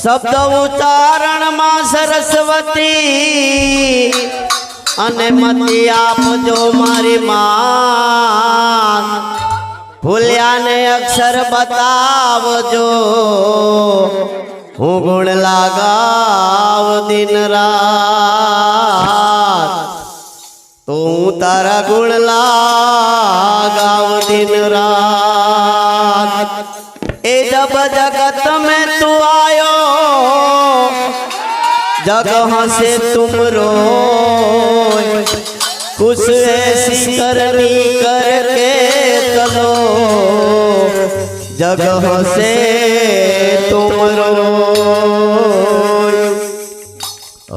શબ્દ ઉચ્ચારણમાં સરસ્વતી અને મતી આપજો મારી માં ભૂલ્યાને ને અક્ષર બતાવજો હું ગુણ લાગાવ દિન રાત તો હું તારા ગુણ લાગાવ દિન રાત એ જબ जहाँ से तुम रो कुछ ऐसी करनी करके चलो जगह से तुम रो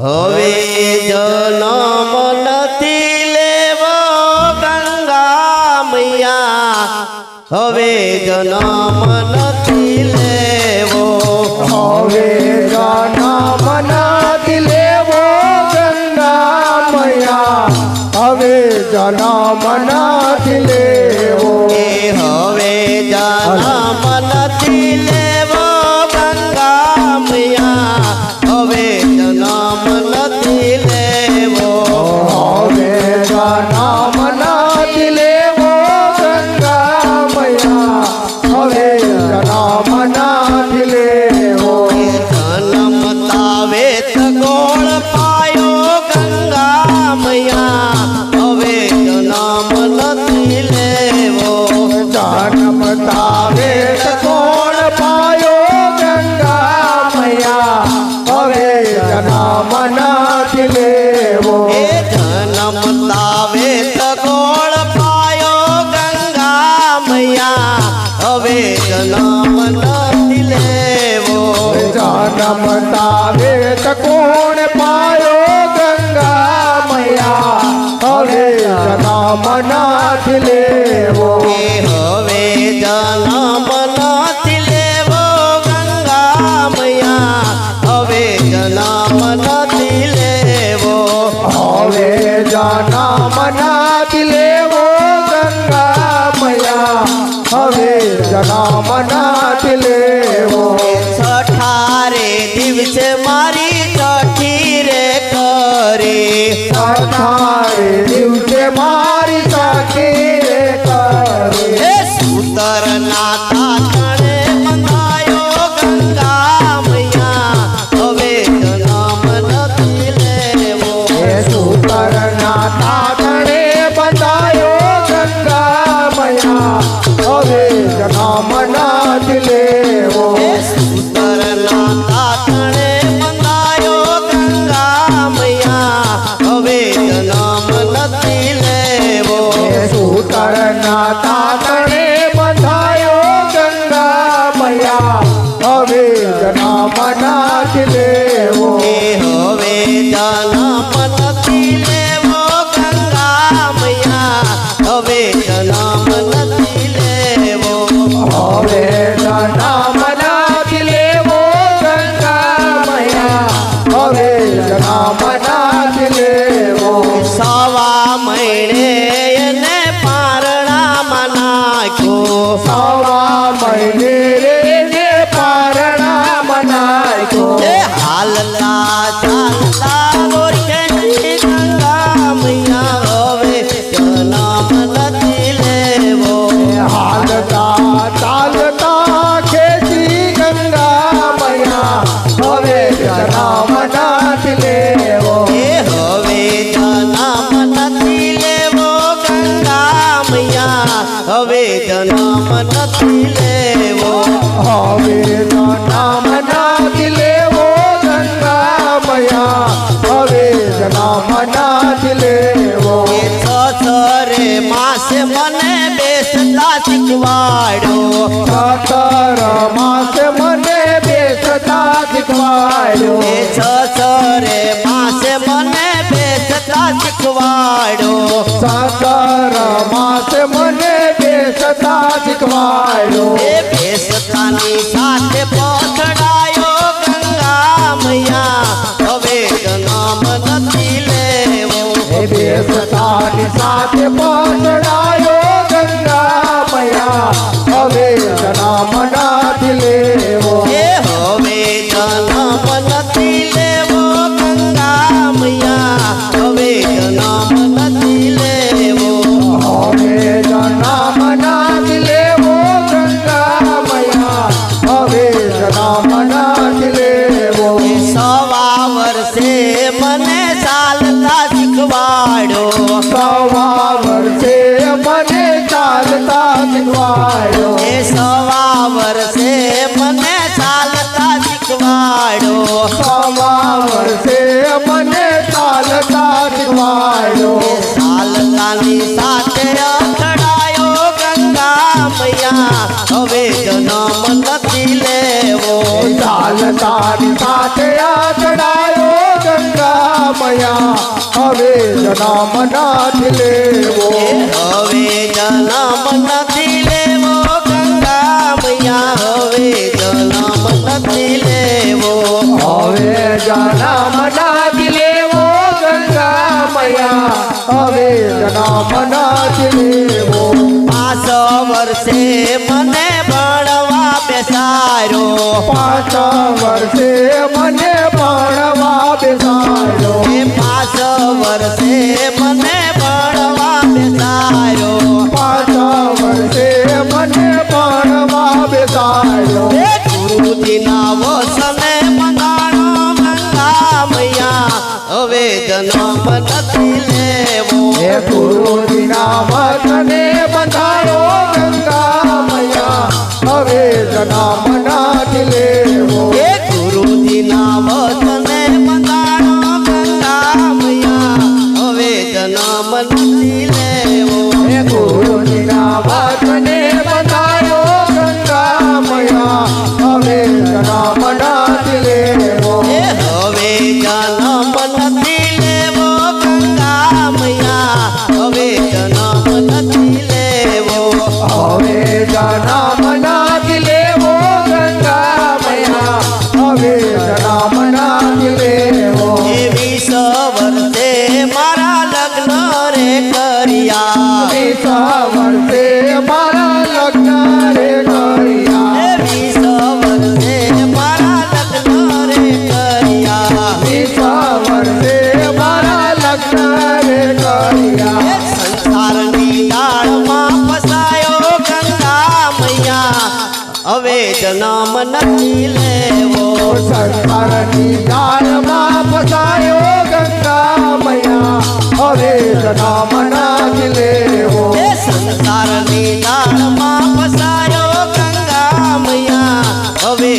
हवे जनम नदी लेवो गंगा मैया हवे जनम नदी लेवो हवे মালা দিলে मना दिले वो होवे जाना मना वो गंगा मैया हवे जाना मना दिले वो हवे जाना मना वो गंगा मैया हवे जाना मना दिले वो छठारे दिवस मारी छठी रे करी छठारे પખવાડો વર્ષે મને ચાલતા શીખવાયો ચાલતાની સાથે અથડાયો ગંગા મૈયા હવે જન્મ નથી લેવો ચાલતાની ઓ વે જનામ લાગી લે ઓ ગંગા મયા ઓ વે જનામ નાથી લે ઓ પાસ વર્ષે મને બળવા બેસારો પાંચ વર્ષે મને બળવા બેસારો એ પાસ વર્ષે મને નામ નથી લેવો એ ગુરુજી નામ તને सावर से मारा लगना रे करिया सावर से मारा लगना रे करिया सावर रे करिया संसार नी दाड़ માં ફસાયો ગંગા મૈયા હવે જન્મ નથી વેદના મના દિલે હો સંસારની નાળમાં ફસાયો ગંગા મૈયા હવે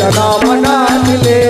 चना बना ले